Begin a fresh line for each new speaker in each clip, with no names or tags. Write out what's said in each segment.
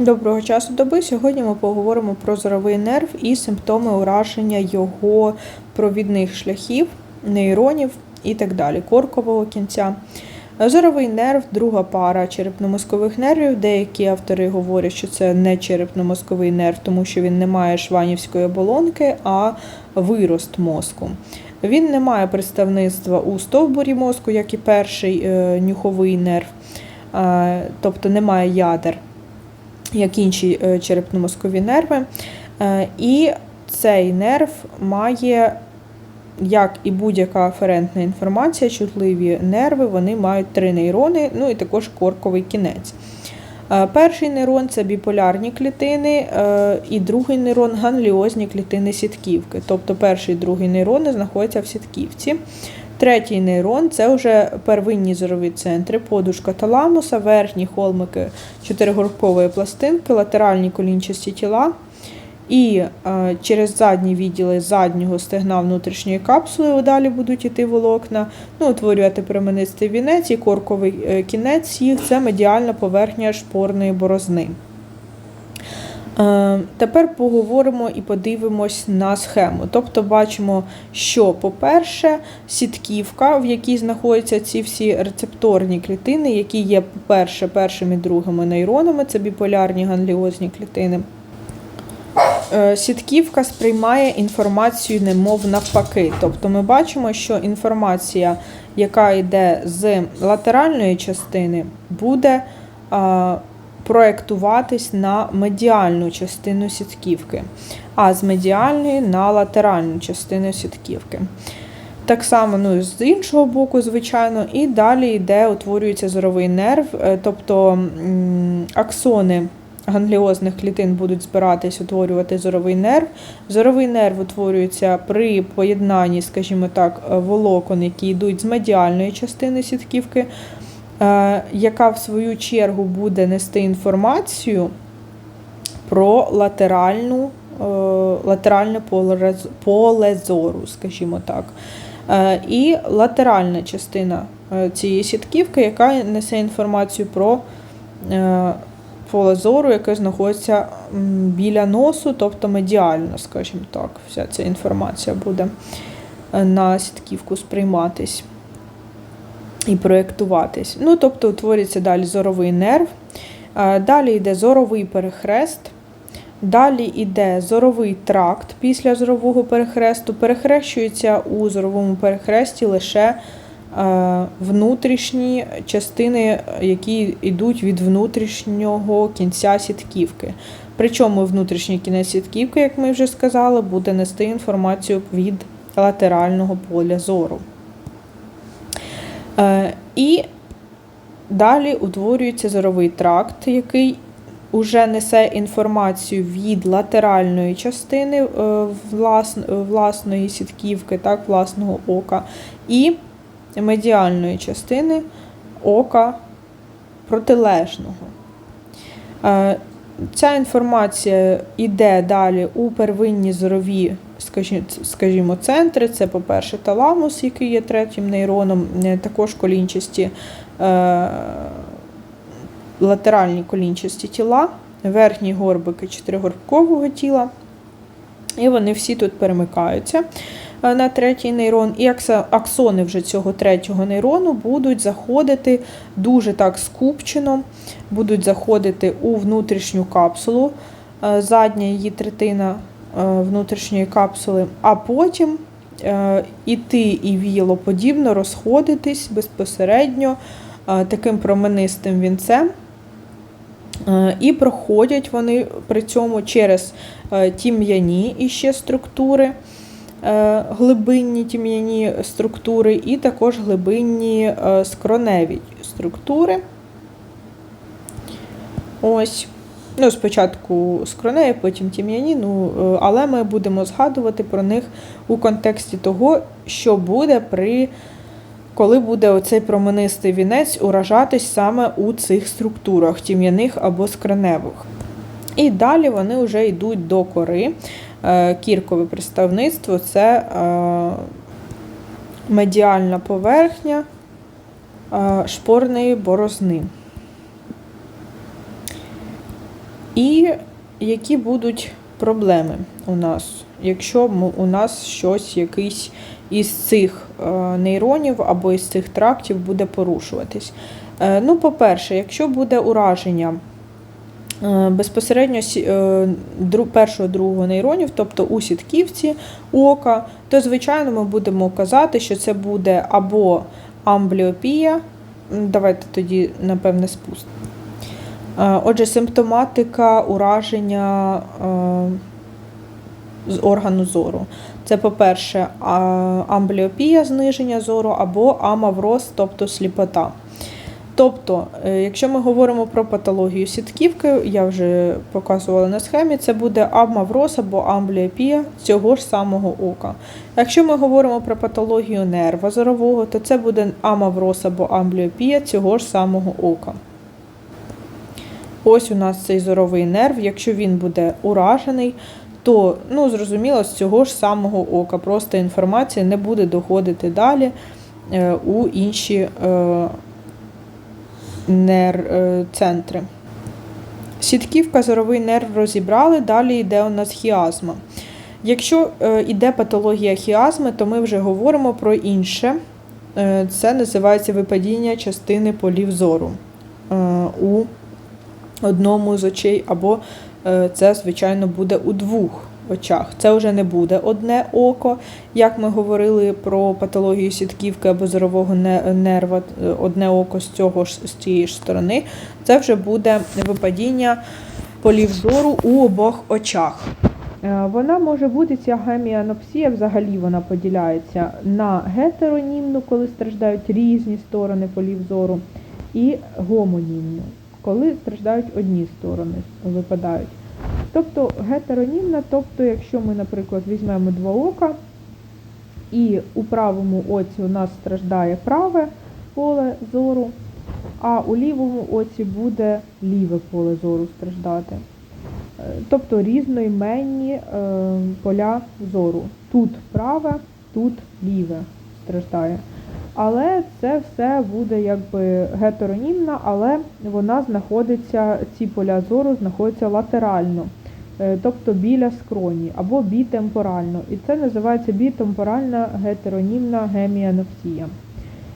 Доброго часу доби. Сьогодні ми поговоримо про зоровий нерв і симптоми ураження його провідних шляхів, нейронів і так далі, коркового кінця. Зоровий нерв друга пара черепно-мозкових нервів. Деякі автори говорять, що це не черепно-мозковий нерв, тому що він не має шванівської оболонки, а вирост мозку. Він не має представництва у стовбурі мозку, як і перший е, нюховий нерв, е, тобто немає ядер як інші е, черепно-мозкові нерви. Е, І цей нерв має, як і будь-яка аферентна інформація, чутливі нерви, вони мають три нейрони, ну і також корковий кінець. Е, Перший нейрон це біполярні клітини, і другий нейрон гангліозні клітини сітківки. Тобто перший і другий нейрони знаходяться в сітківці. Третій нейрон це вже первинні зорові центри, подушка таламуса, верхні холмики чотиригорбкової пластинки, латеральні колінчасті тіла. І е, через задні відділи заднього стегна внутрішньої капсули далі будуть йти волокна, ну, утворювати променистий вінець і корковий е, кінець їх це медіальна поверхня шпорної борозни. Е, Тепер поговоримо і подивимось на схему. Тобто бачимо, що, по-перше, сітківка, в якій знаходяться ці всі рецепторні клітини, які є, по-перше, першими і другими нейронами, це біполярні гангліозні клітини. Е, Сітківка сприймає інформацію немов навпаки. Тобто ми бачимо, що інформація, яка йде з латеральної частини, буде проєктуватись на медіальну частину сітківки, а з медіальної на латеральну частину сітківки. Так само ну, з іншого боку, звичайно, і далі йде, утворюється зоровий нерв, е, тобто аксони гангліозних клітин будуть збиратись, утворювати зоровий нерв. Зоровий нерв утворюється при поєднанні, скажімо так, волокон, які йдуть з медіальної частини сітківки яка в свою чергу буде нести інформацію про латеральну, е, латеральне поле зору, скажімо так. Е, і латеральна частина цієї сітківки, яка несе інформацію про поле зору, яке знаходиться біля носу, тобто медіально, скажімо так, вся ця інформація буде на сітківку сприйматись і проєктуватись. Ну, тобто утворюється далі зоровий нерв, далі йде зоровий перехрест. Далі йде зоровий тракт після зорового перехресту. Перехрещуються у зоровому перехресті лише внутрішні частини, які йдуть від внутрішнього кінця сітківки. Причому внутрішній кінець сітківки, як ми вже сказали, буде нести інформацію від латерального поля зору. Е, і далі утворюється зоровий тракт, який вже несе інформацію від латеральної частини е, власної сітківки, так, власного ока, і медіальної частини ока протилежного. Е, ця інформація йде далі у первинні зорові скажімо, центри. Це, по-перше, таламус, який є третім нейроном, е, також колінчасті, е, латеральні колінчасті тіла, верхні горбики чотиригорбкового тіла. І вони всі тут перемикаються е, на третій нейрон. І аксони вже цього третього нейрону будуть заходити дуже так скупчено, будуть заходити у внутрішню капсулу. Задня її третина внутрішньої капсули, а потім е, іти і віялоподібно розходитись безпосередньо е, таким променистим вінцем. І проходять вони при цьому через тім'яні іще структури, глибинні тім'яні структури, і також глибинні скроневі структури. Ось. Ну, Спочатку скронеї, потім тім'яні, ну, е, але ми будемо згадувати про них у контексті того, що буде при коли буде оцей променистий вінець уражатись саме у цих структурах тім'яних або скроневих. І далі вони вже йдуть до кори. Е, кіркове представництво це е, медіальна поверхня шпорної борозни. І які будуть проблеми у нас, якщо у нас щось, якийсь із цих е, нейронів або із цих трактів буде порушуватись. Е, Ну, по-перше, якщо буде ураження е, безпосередньо першого другого нейронів, тобто у сітківці ока, то звичайно ми будемо казати, що це буде або амбліопія. Давайте тоді, напевне, спустимо. Е, Отже, симптоматика ураження е, з органу зору. Це, по-перше, амбліопія, зниження зору, або амавроз, тобто сліпота. Тобто, е, якщо ми говоримо про патологію сітківки, я вже показувала на схемі, це буде амавроз або амбліопія цього ж самого ока. Якщо ми говоримо про патологію нерва зорового, то це буде амавроз або амбліопія цього ж самого ока. Ось у нас цей зоровий нерв. Якщо він буде уражений, то ну, зрозуміло, з цього ж самого ока. Просто інформація не буде доходити далі е, у інші е, е, центри. Сітківка, зоровий нерв розібрали, далі йде у нас хіазма. Якщо йде патологія хіазми, то ми вже говоримо про інше. Це називається випадіння частини полів зору у одному з очей, або е, це, звичайно, буде у двох очах. Це вже не буде одне око, як ми говорили про патологію сітківки або зорового нерва, е, одне око з цього з цієї ж сторони. Це вже буде випадіння полів зору у обох очах. Е, Вона може бути ця геміанопсія, взагалі вона поділяється на гетеронімну, коли страждають різні сторони полів зору, і гомонімну, коли страждають одні сторони, випадають. Тобто гетеронімна, тобто, якщо ми, наприклад, візьмемо два ока, і у правому оці у нас страждає праве поле зору, а у лівому оці буде ліве поле зору страждати. Е, Тобто різноіменні е, поля зору. Тут праве, тут ліве страждає. Але це все буде якби гетеронімна, але вона знаходиться, ці поля зору знаходяться латерально, е, тобто біля скроні або бітемпорально. І це називається бітемпоральна гетеронімна геміанопсія.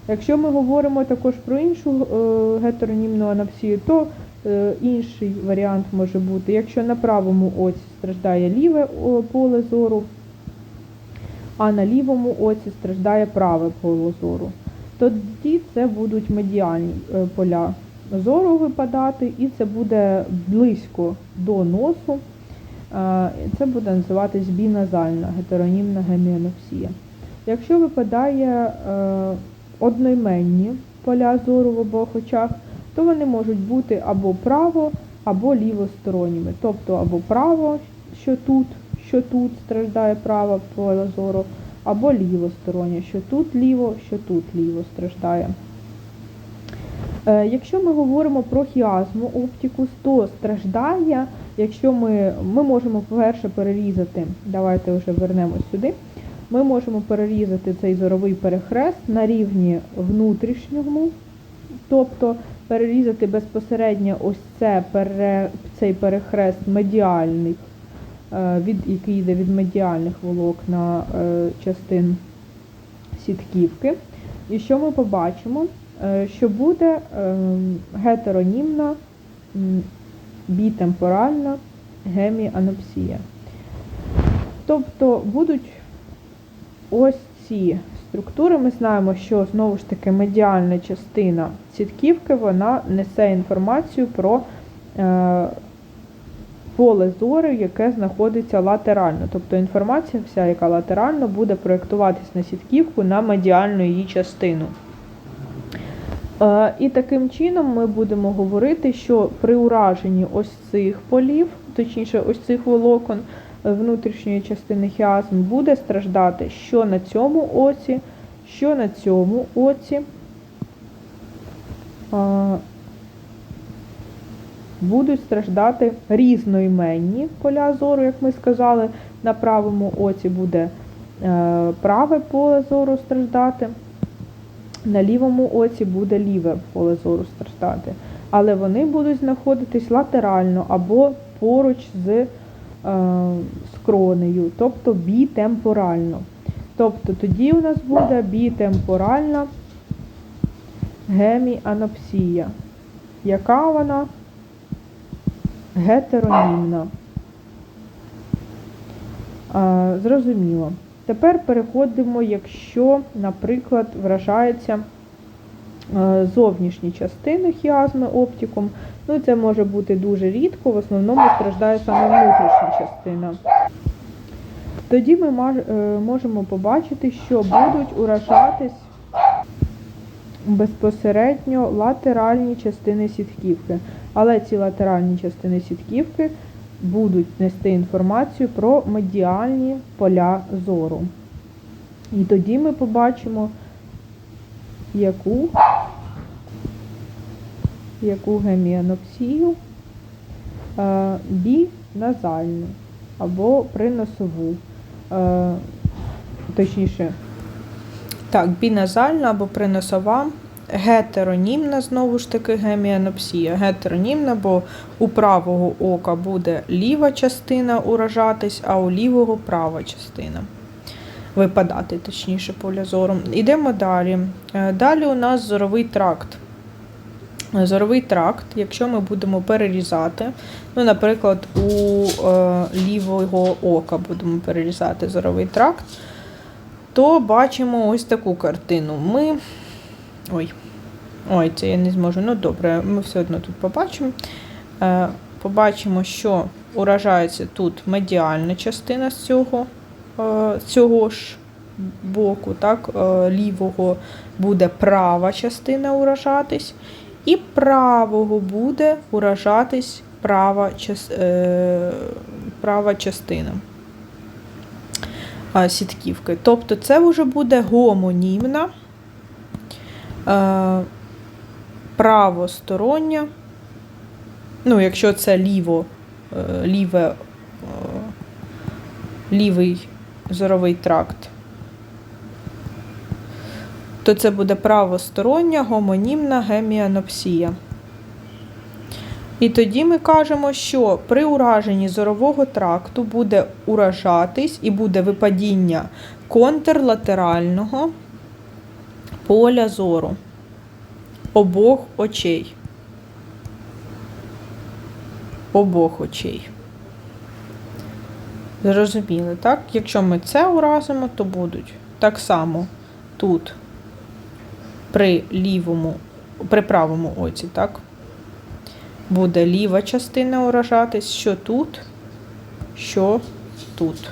Якщо ми говоримо також про іншу е, гетеронімну анапсію, то е, інший варіант може бути, якщо на правому оці страждає ліве поле зору, а на лівому оці страждає праве поле зору. Тоді це будуть медіальні е, поля зору випадати, і це буде близько до носу. Е, Це буде називатись біназальна гетеронімна геміанопсія. Якщо випадає е, одноіменні поля зору в обох очах, то вони можуть бути або право, або лівосторонніми. Тобто або право, що тут, що тут страждає право поле зору, або лівостороннє, що тут ліво, що тут ліво страждає. Е, Якщо ми говоримо про хіазму оптикус, то страждає, якщо ми, ми можемо по-перше перерізати, давайте вже вернемось сюди. Ми можемо перерізати цей зоровий перехрест на рівні внутрішньому, тобто перерізати безпосередньо ось це, цей перехрест медіальний, від, який йде від медіальних волокна е, частин сітківки. І що ми побачимо? Е, Що буде е, гетеронімна бітемпоральна геміанопсія. Тобто будуть ось ці структури. Ми знаємо, що знову ж таки медіальна частина сітківки вона несе інформацію про е, поле зору, яке знаходиться латерально. Тобто інформація, вся, яка латерально, буде проєктуватись на сітківку на медіальну її частину. Е, І таким чином ми будемо говорити, що при ураженні ось цих полів, точніше, ось цих волокон е, внутрішньої частини хіазм, буде страждати що на цьому оці, що на цьому оці. Будуть страждати різноіменні поля зору, як ми сказали. На правому оці буде е, праве поле зору страждати. На лівому оці буде ліве поле зору страждати. Але вони будуть знаходитись латерально або поруч з е, скронею, тобто бітемпорально. Тобто тоді у нас буде бітемпоральна геміанопсія. Яка вона? Гетеронімна. А, Зрозуміло. Тепер переходимо, якщо, наприклад, вражається е, зовнішні частини хіазми оптикум. Ну, це може бути дуже рідко, в основному страждає саме внутрішня частина. Тоді ми е, можемо побачити, що будуть уражатись безпосередньо латеральні частини сітківки. Але ці латеральні частини сітківки будуть нести інформацію про медіальні поля зору. І тоді ми побачимо, яку, яку геміанопсію е, біназальну або приносову. Е, точніше, так, біназальна або приносова, гетеронімна, знову ж таки, геміанопсія. Гетеронімна, бо у правого ока буде ліва частина уражатись, а у лівого права частина. Випадати, точніше, поля зору. Йдемо далі. Е, Далі у нас зоровий тракт. Зоровий тракт, якщо ми будемо перерізати, ну, наприклад, у е, лівого ока будемо перерізати зоровий тракт, то бачимо ось таку картину. Ми. Ой, ой, це я не зможу. Ну добре, ми все одно тут побачимо. Е, побачимо, що уражається тут медіальна частина з цього, е, цього ж боку, так, е, лівого буде права частина уражатись, і правого буде уражатись права, права частина сітківки. Тобто це вже буде гомонімна е, правостороння, ну, якщо це ліво, е, ліве, е, лівий зоровий тракт, то це буде правостороння гомонімна геміанопсія. І тоді ми кажемо, що при ураженні зорового тракту буде уражатись і буде випадіння контрлатерального поля зору обох очей. Обох очей. Зрозуміли, так? Якщо ми це уразимо, то будуть так само тут при лівому, при правому оці, так? Буде ліва частина уражатись, що тут, що тут.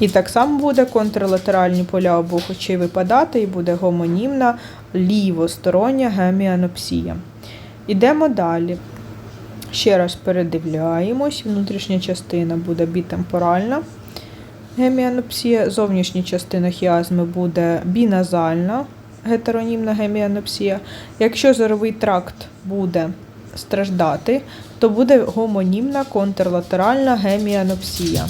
І так само буде контрлатеральні поля обох очей випадати, і буде гомонімна лівостороння геміанопсія. Ідемо далі. Ще раз передивляємось. Внутрішня частина буде бітемпоральна геміанопсія, зовнішня частина хіазми буде біназальна гетеронімна геміанопсія. Якщо зоровий тракт буде страждати, то буде гомонімна контрлатеральна геміанопсія.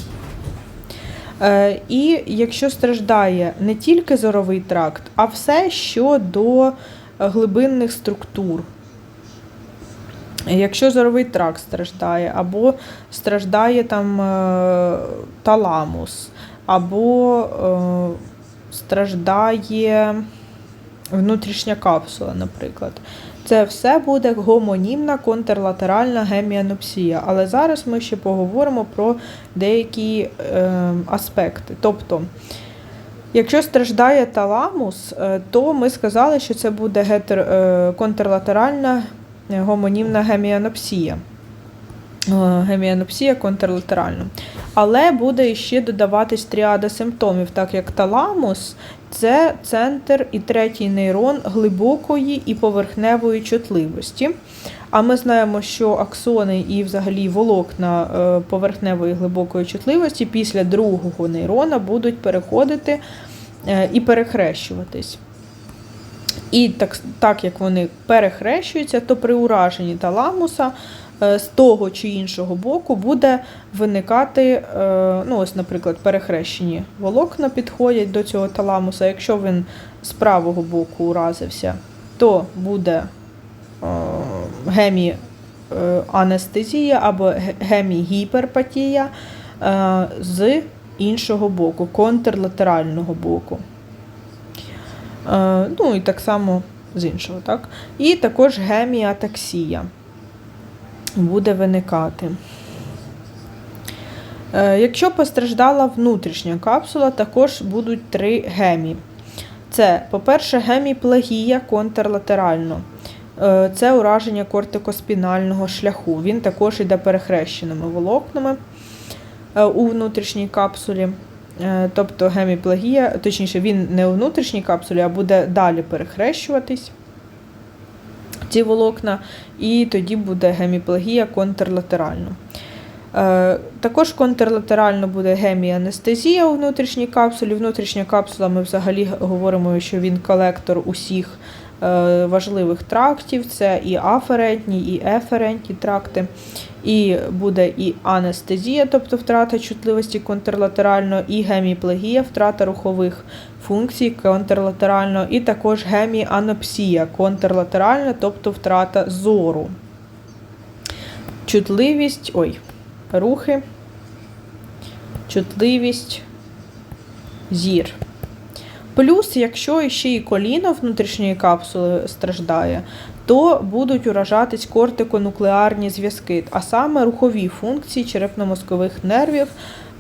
Е, І якщо страждає не тільки зоровий тракт, а все, що до глибинних структур. Якщо зоровий тракт страждає, або страждає там е, таламус, або е, страждає внутрішня капсула, наприклад. Це все буде гомонімна контрлатеральна геміанопсія. Але зараз ми ще поговоримо про деякі е, аспекти. Тобто, якщо страждає таламус, е, то ми сказали, що це буде гетер, е, контрлатеральна гомонімна геміанопсія. Е, Геміанопсія контрлатеральна. Але буде ще додаватись тріада симптомів, так як таламус це центр і третій нейрон глибокої і поверхневої чутливості. А ми знаємо, що аксони і взагалі волокна е, поверхневої глибокої чутливості після другого нейрона будуть переходити е, і перехрещуватись. І так, так як вони перехрещуються, то при ураженні таламуса з того чи іншого боку буде виникати, е, ну ось, наприклад, перехрещені волокна підходять до цього таламуса. Якщо він з правого боку уразився, то буде е, гемі е, анестезія або гемігіперпатія е, з іншого боку, контрлатерального боку. Е, Ну і так само з іншого, так? І також геміатаксія буде виникати. Е, Якщо постраждала внутрішня капсула, також будуть три гемі. Це, по-перше, геміплегія контрлатерально. Е, Це ураження кортикоспінального шляху. Він також йде перехрещеними волокнами е, у внутрішній капсулі. Тобто геміплегія, точніше, він не у внутрішній капсулі, а буде далі перехрещуватись ці волокна, і тоді буде геміплегія контрлатерально. Е, Також контрлатерально буде геміанестезія у внутрішній капсулі. Внутрішня капсула, ми взагалі говоримо, що він колектор усіх е, важливих трактів. Це і аферентні, і еферентні тракти. І буде і анестезія, тобто втрата чутливості контрлатерально, і геміплегія, втрата рухових функцій контрлатерально, і також геміанопсія контрлатеральна, тобто втрата зору. Чутливість, ой, рухи, чутливість, зір. Плюс, якщо ще і коліно внутрішньої капсули страждає, то будуть уражатись кортиконуклеарні зв'язки, а саме рухові функції черепно-мозкових нервів,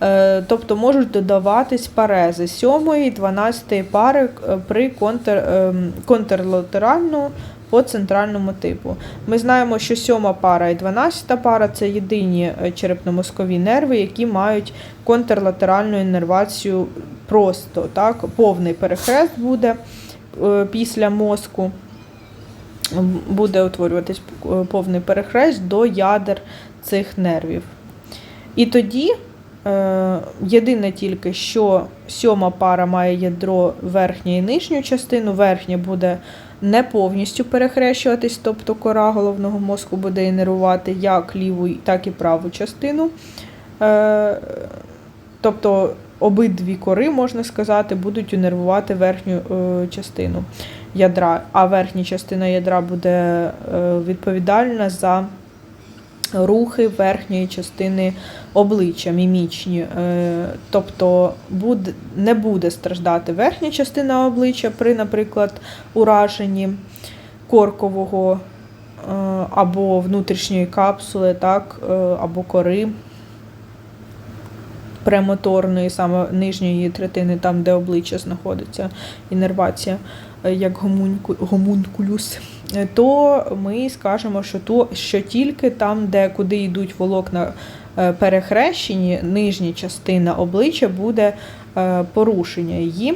е, тобто можуть додаватись парези 7 і 12 пари е, при контр, ем, контрлатеральну по центральному типу. Ми знаємо, що 7 пара і 12 пара це єдині е, черепно-мозкові нерви, які мають контрлатеральну іннервацію просто так, повний перехрест буде е, після мозку буде утворюватись е, повний перехрест до ядер цих нервів. І тоді е, єдине тільки, що сьома пара має ядро верхню і нижню частину, верхня буде не повністю перехрещуватись, тобто кора головного мозку буде інервувати як ліву, так і праву частину. Е, тобто обидві кори, можна сказати, будуть інервувати верхню частину ядра, а верхня частина ядра буде е, відповідальна за рухи верхньої частини обличчя, мімічні. Е, Тобто не буде страждати верхня частина обличчя при, наприклад, ураженні коркового е, або внутрішньої капсули, так, або кори премоторної, саме нижньої третини, там, де обличчя знаходиться, інервація, е, як гомунку, гомункулюс, е, то ми скажемо, що, то, що тільки там, де куди йдуть волокна е, перехрещені, нижня частина обличчя буде порушення її.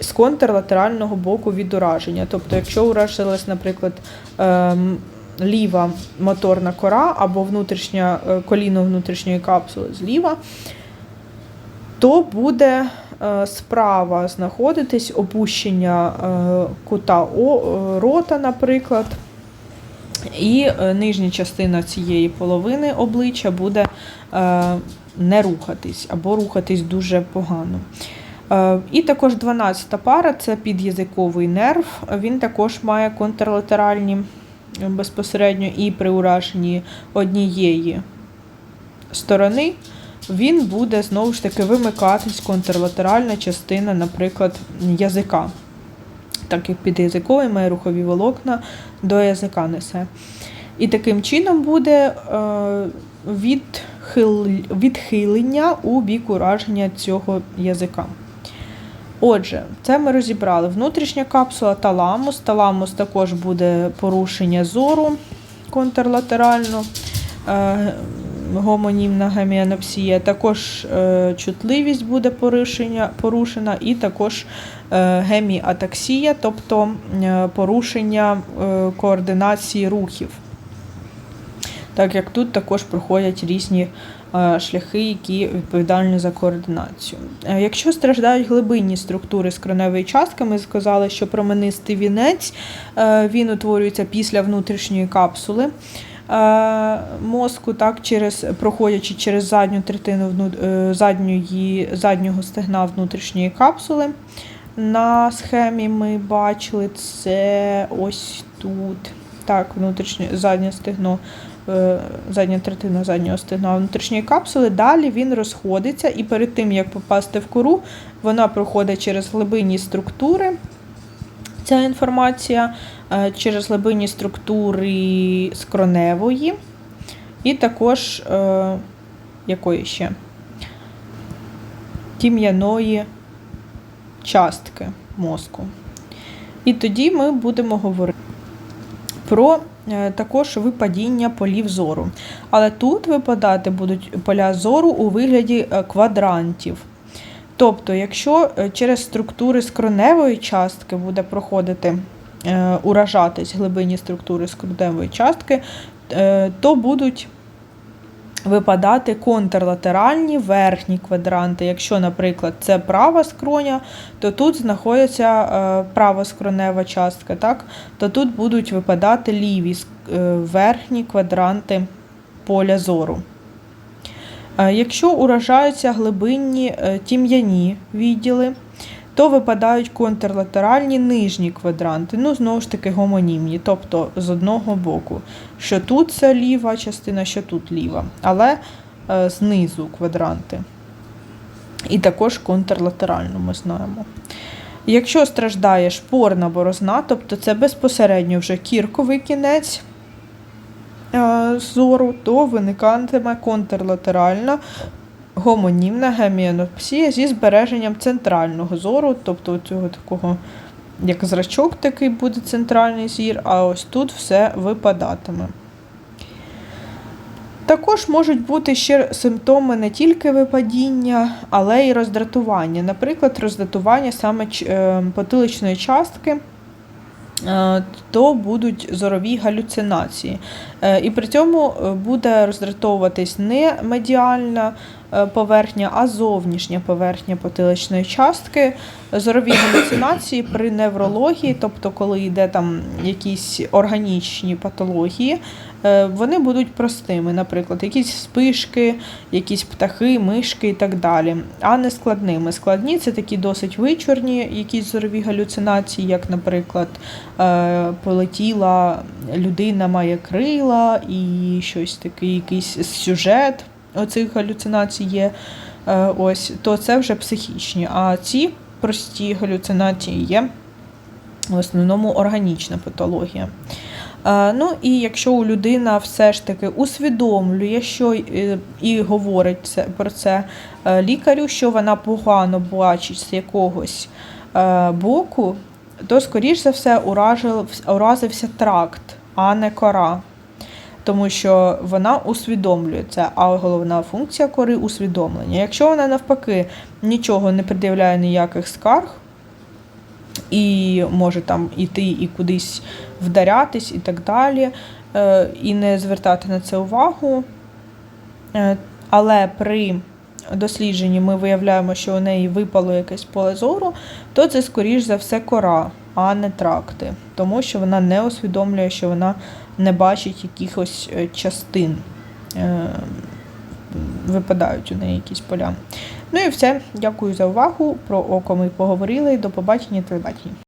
З контрлатерального боку від ураження. Тобто, якщо уражилась, наприклад, ем, ліва моторна кора або внутрішня коліно внутрішньої капсули зліва, то буде е, справа знаходитись опущення е, кута е, рота, наприклад. І нижня частина цієї половини обличчя буде не рухатись або рухатись дуже погано. І також 12-та пара це під'язиковий нерв. Він також має контрлатеральні безпосередньо і при ураженні однієї сторони. Він буде знову ж таки вимикатись контрлатеральна частина, наприклад, язика. Так як під'язиковий має рухові волокна до язика несе. І таким чином буде е, відхилення у бік ураження цього язика. Отже, це ми розібрали. Внутрішня капсула таламус. Таламус також буде порушення зору контрлатерально, е, гомонімна геміанопсія, також е, чутливість буде порушення, порушена, і також е, геміатаксія, тобто е, порушення координації рухів. Так як тут також проходять різні шляхи, які відповідальні за координацію. Якщо страждають глибинні структури скроневої частки, ми сказали, що променистий вінець він утворюється після внутрішньої капсули мозку, так, через, проходячи через задню третину е, задньої, заднього стегна внутрішньої капсули. На схемі ми бачили це ось тут. так, внутрішнє заднє стегно, е, задня третина заднього стегна внутрішньої капсули. Далі він розходиться, і перед тим як попасти в кору, вона проходить через глибинні структури. Ця інформація е, через глибинні структури скроневої, і також е, якої ще тім'яної частки мозку. І тоді ми будемо говорити про е, також випадіння полів зору. Але тут випадати будуть поля зору у вигляді квадрантів. Тобто, якщо е, через структури скроневої частки буде проходити, е, уражатись глибинні структури скроневої частки, е, то будуть випадати контрлатеральні верхні квадранти. Якщо, наприклад, це права скроня, то тут знаходиться права скронева частка, так? то тут будуть випадати ліві верхні квадранти поля зору. Е, Якщо уражаються глибинні е, тім'яні відділи, то випадають контрлатеральні нижні квадранти, ну, знову ж таки, гомонімні, тобто з одного боку. Що тут це ліва частина, що тут ліва, але е, знизу квадранти. І також контрлатерально ми знаємо. Якщо страждає шпорна борозна, тобто це безпосередньо вже кірковий кінець зору, то виникатиме контрлатеральна гомонімна геміанопсія зі збереженням центрального зору, тобто цього такого, як зрачок такий буде центральний зір, а ось тут все випадатиме. Також можуть бути ще симптоми не тільки випадіння, але й роздратування. Наприклад, роздратування саме е, потиличної частки, то будуть зорові галюцинації. Е, І при цьому е, буде роздратовуватись не медіальна е, поверхня, а зовнішня поверхня потиличної частки. Зорові галюцинації при неврології, тобто коли йде там якісь органічні патології, е, вони будуть простими, наприклад, якісь спишки, якісь птахи, мишки і так далі, а не складними. Складні це такі досить вичорні якісь зорові галюцинації, як, наприклад, е, полетіла людина має крила і щось таке, якийсь сюжет оцих галюцинацій є. Е, Ось, то це вже психічні. А ці прості галюцинації є в основному органічна патологія. Е, Ну і якщо у людина все ж таки усвідомлює, що е, і говорить про це лікарю, що вона погано бачить з якогось боку, то, скоріш за все, уражив, уразився тракт, а не кора. Тому що вона усвідомлює це, а головна функція кори усвідомлення. Якщо вона навпаки нічого не пред'являє ніяких скарг, і може там іти і кудись вдарятись і так далі, е, і не звертати на це увагу. Е, Але при дослідженні ми виявляємо, що у неї випало якесь поле зору, то це, скоріш за все, кора, а не тракти, тому що вона не усвідомлює, що вона не бачить якихось е, частин. Е, Випадають у неї якісь поля. Ну і все. Дякую за увагу. Про око ми поговорили. До побачення, телебачення.